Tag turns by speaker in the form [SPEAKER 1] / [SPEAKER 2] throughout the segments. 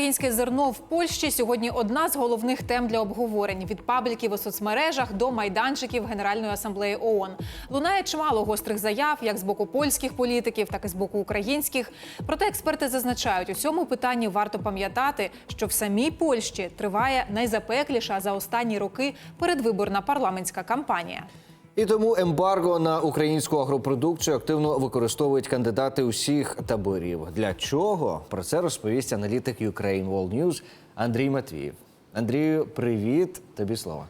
[SPEAKER 1] Українське зерно в Польщі сьогодні одна з головних тем для обговорень від пабліків у соцмережах до майданчиків Генеральної асамблеї ООН. Лунає чимало гострих заяв, як з боку польських політиків, так і з боку українських. Проте експерти зазначають, у цьому питанні варто пам'ятати, що в самій Польщі триває найзапекліша за останні роки передвиборна парламентська кампанія.
[SPEAKER 2] І тому ембарго на українську агропродукцію активно використовують кандидати усіх таборів. Для чого про це розповість аналітик Ukraine World News Андрій Матвіїв. Андрію, привіт, тобі слово.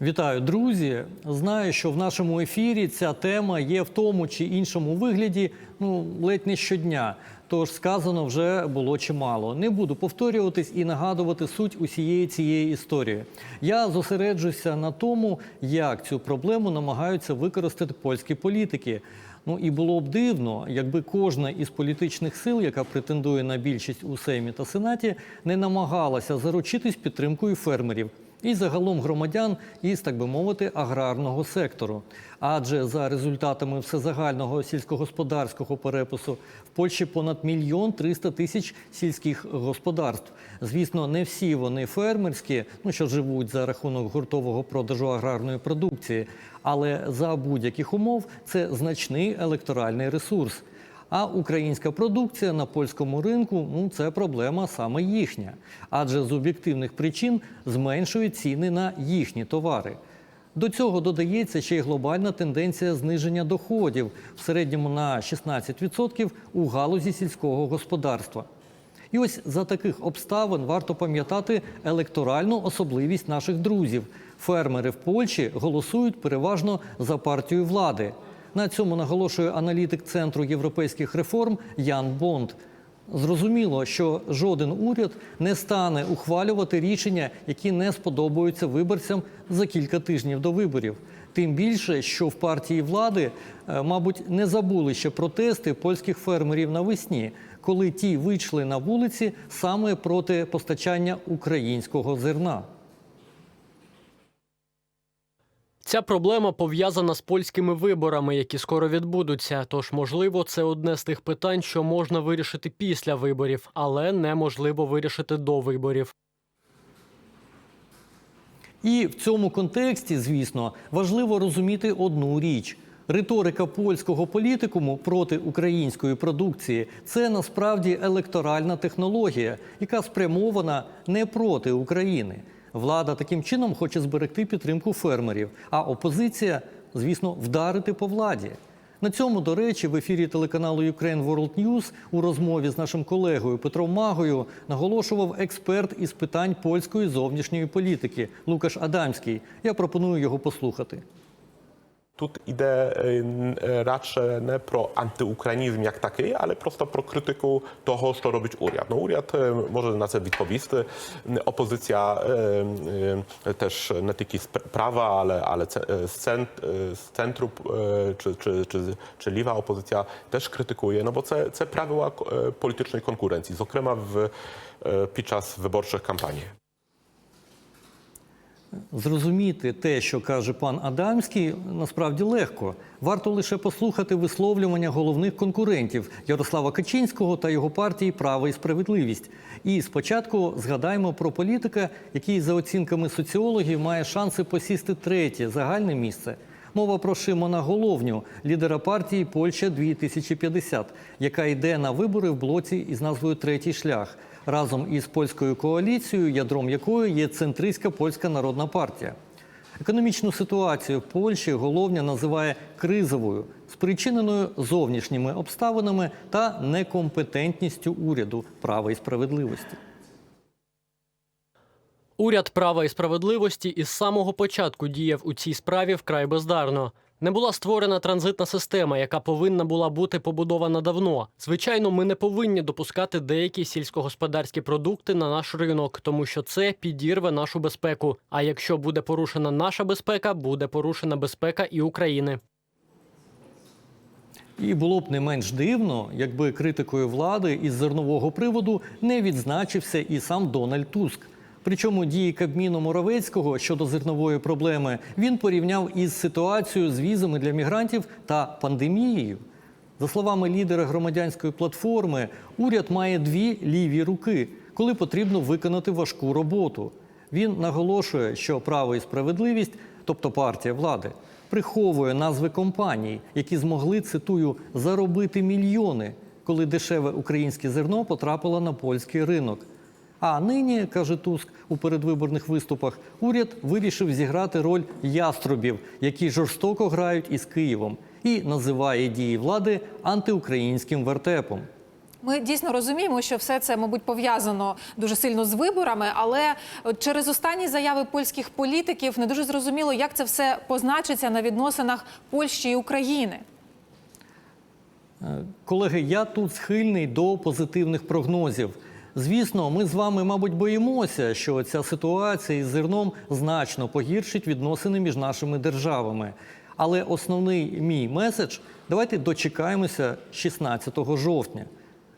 [SPEAKER 3] Вітаю, друзі. Знаю, що в нашому ефірі ця тема є в тому чи іншому вигляді ну ледь не щодня. Тож сказано вже було чимало. Не буду повторюватись і нагадувати суть усієї цієї історії. Я зосереджуся на тому, як цю проблему намагаються використати польські політики. Ну і було б дивно, якби кожна із політичних сил, яка претендує на більшість у Сеймі та Сенаті, не намагалася заручитись підтримкою фермерів і загалом громадян із, так би мовити, аграрного сектору. Адже за результатами всезагального сільськогосподарського перепису в Польщі понад мільйон триста тисяч сільських господарств. Звісно, не всі вони фермерські, ну що живуть за рахунок гуртового продажу аграрної продукції, але за будь-яких умов це значний електоральний ресурс. А українська продукція на польському ринку ну це проблема саме їхня, адже з об'єктивних причин зменшують ціни на їхні товари. До цього додається ще й глобальна тенденція зниження доходів в середньому на 16% у галузі сільського господарства. І ось за таких обставин варто пам'ятати електоральну особливість наших друзів. Фермери в Польщі голосують переважно за партію влади. На цьому наголошує аналітик Центру європейських реформ Ян Бонд. Зрозуміло, що жоден уряд не стане ухвалювати рішення, які не сподобаються виборцям за кілька тижнів до виборів. Тим більше, що в партії влади, е, мабуть, не забули ще протести польських фермерів навесні, коли ті вийшли на вулиці саме проти постачання українського зерна.
[SPEAKER 4] Ця проблема пов'язана з польськими виборами, які скоро відбудуться. Тож, можливо, це одне з тих питань, що можна вирішити після виборів, але неможливо вирішити до виборів.
[SPEAKER 3] І в цьому контексті, звісно, важливо розуміти одну річ. Риторика польського політикуму проти української продукції це насправді електоральна технологія, яка спрямована не проти України. Влада таким чином хоче зберегти підтримку фермерів, а опозиція, звісно, вдарити по владі. На цьому, до речі, в ефірі телеканалу Ukraine World News у розмові з нашим колегою Петром Магою наголошував експерт із питань польської зовнішньої політики Лукаш Адамський. Я пропоную його послухати.
[SPEAKER 5] Тут idę y, raczej nie pro antyukrainizm jak taki, ale prosto pro krytyku того, що робить уряд. Ну, уряд е, може на це відповісти. Опозиція е, е, теж не тільки з права, але, але це, е, з, цент, е, з центру е, чи, чи, чи, чи ліва опозиція теж критикує, no bo це,
[SPEAKER 3] Зрозуміти те, що каже пан Адамський, насправді легко. Варто лише послухати висловлювання головних конкурентів Ярослава Качинського та його партії Право і справедливість. І спочатку згадаємо про політика, який за оцінками соціологів має шанси посісти третє загальне місце. Мова про Шимона Головню, лідера партії Польща 2050, яка йде на вибори в блоці із назвою Третій шлях разом із польською коаліцією, ядром якої є центристська польська народна партія. Економічну ситуацію в Польщі головня називає кризовою, спричиненою зовнішніми обставинами та некомпетентністю уряду права і справедливості.
[SPEAKER 4] Уряд права і справедливості із самого початку діяв у цій справі вкрай бездарно. Не була створена транзитна система, яка повинна була бути побудована давно. Звичайно, ми не повинні допускати деякі сільськогосподарські продукти на наш ринок, тому що це підірве нашу безпеку. А якщо буде порушена наша безпека, буде порушена безпека і України.
[SPEAKER 3] І було б не менш дивно, якби критикою влади із зернового приводу не відзначився і сам Дональд Туск. Причому дії Кабміну Моровецького щодо зернової проблеми він порівняв із ситуацією з візами для мігрантів та пандемією. За словами лідера громадянської платформи, уряд має дві ліві руки, коли потрібно виконати важку роботу. Він наголошує, що право і справедливість, тобто партія влади, приховує назви компаній, які змогли, цитую, заробити мільйони, коли дешеве українське зерно потрапило на польський ринок. А нині, каже Туск у передвиборних виступах, уряд вирішив зіграти роль яструбів, які жорстоко грають із Києвом, і називає дії влади антиукраїнським вертепом.
[SPEAKER 1] Ми дійсно розуміємо, що все це, мабуть, пов'язано дуже сильно з виборами, але через останні заяви польських політиків не дуже зрозуміло, як це все позначиться на відносинах Польщі і України.
[SPEAKER 3] Колеги, я тут схильний до позитивних прогнозів. Звісно, ми з вами, мабуть, боїмося, що ця ситуація із зерном значно погіршить відносини між нашими державами. Але основний мій меседж давайте дочекаємося 16 жовтня,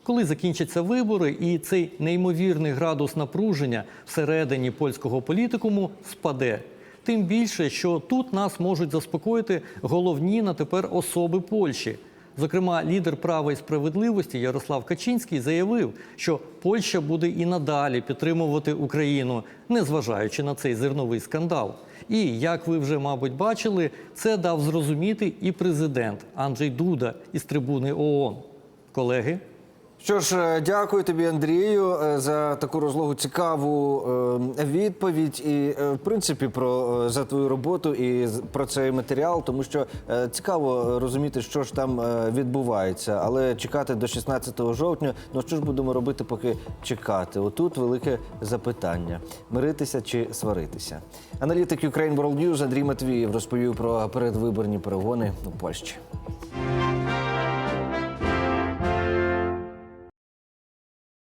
[SPEAKER 3] коли закінчаться вибори, і цей неймовірний градус напруження всередині польського політикуму спаде. Тим більше, що тут нас можуть заспокоїти головні на тепер особи Польщі. Зокрема, лідер права і справедливості Ярослав Качинський заявив, що Польща буде і надалі підтримувати Україну, незважаючи на цей зерновий скандал. І як ви вже, мабуть, бачили, це дав зрозуміти і президент Анджей Дуда із трибуни ООН. Колеги.
[SPEAKER 2] Що ж, е, дякую тобі, Андрію, е, за таку розлогу цікаву е, відповідь і, в принципі, про за твою роботу і про цей матеріал, тому що цікаво розуміти, що ж там відбувається, але чекати до 16 жовтня. Ну що ж будемо робити, поки чекати? Отут велике запитання: миритися чи сваритися. Аналітик Ukraine World News Андрій Матвієв розповів про передвиборні перегони у Польщі.